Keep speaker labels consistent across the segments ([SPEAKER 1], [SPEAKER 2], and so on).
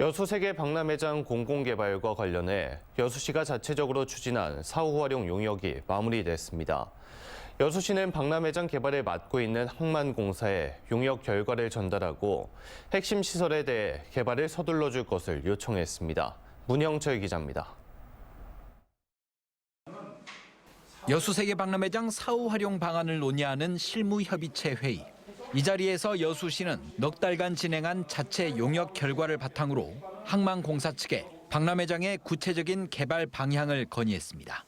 [SPEAKER 1] 여수 세계 박람회장 공공개발과 관련해 여수시가 자체적으로 추진한 사후 활용 용역이 마무리됐습니다. 여수시는 박람회장 개발을 맡고 있는 항만공사에 용역 결과를 전달하고 핵심 시설에 대해 개발을 서둘러 줄 것을 요청했습니다. 문형철 기자입니다.
[SPEAKER 2] 여수세계 박람회장 사후 활용 방안을 논의하는 실무협의체 회의. 이 자리에서 여수시는 넉 달간 진행한 자체 용역 결과를 바탕으로 항만공사 측에 박람 회장의 구체적인 개발 방향을 건의했습니다.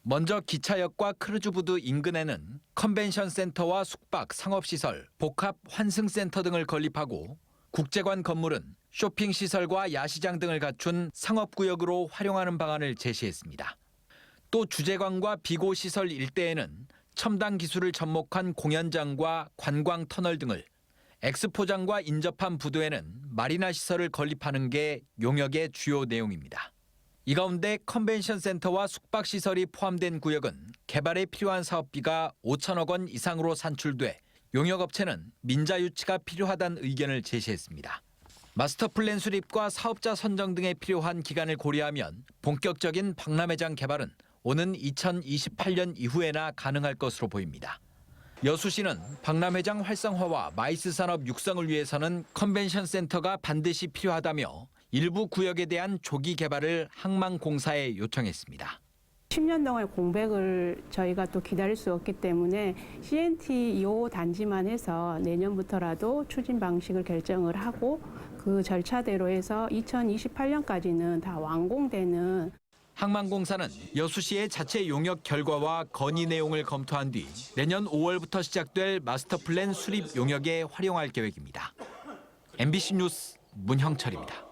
[SPEAKER 2] 먼저 기차역과 크루즈부두 인근에는 컨벤션 센터와 숙박, 상업시설, 복합 환승센터 등을 건립하고 국제관 건물은 쇼핑시설과 야시장 등을 갖춘 상업구역으로 활용하는 방안을 제시했습니다. 또 주재관과 비고 시설 일대에는 첨단 기술을 접목한 공연장과 관광 터널 등을 엑스포장과 인접한 부두에는 마리나 시설을 건립하는 게 용역의 주요 내용입니다. 이 가운데 컨벤션 센터와 숙박 시설이 포함된 구역은 개발에 필요한 사업비가 5천억 원 이상으로 산출돼 용역업체는 민자 유치가 필요하다는 의견을 제시했습니다. 마스터 플랜 수립과 사업자 선정 등에 필요한 기간을 고려하면 본격적인 박람회장 개발은 오는 2028년 이후에나 가능할 것으로 보입니다. 여수시는 박람회장 활성화와 마이스 산업 육성을 위해서는 컨벤션 센터가 반드시 필요하다며 일부 구역에 대한 조기 개발을 항만공사에 요청했습니다.
[SPEAKER 3] 10년 동안 공백을 저희가 또 기다릴 수 없기 때문에 CNT 2호 단지만 해서 내년부터라도 추진 방식을 결정을 하고 그 절차대로 해서 2028년까지는 다 완공되는
[SPEAKER 2] 항만공사는 여수시의 자체 용역 결과와 건의 내용을 검토한 뒤 내년 5월부터 시작될 마스터 플랜 수립 용역에 활용할 계획입니다. MBC 뉴스 문형철입니다.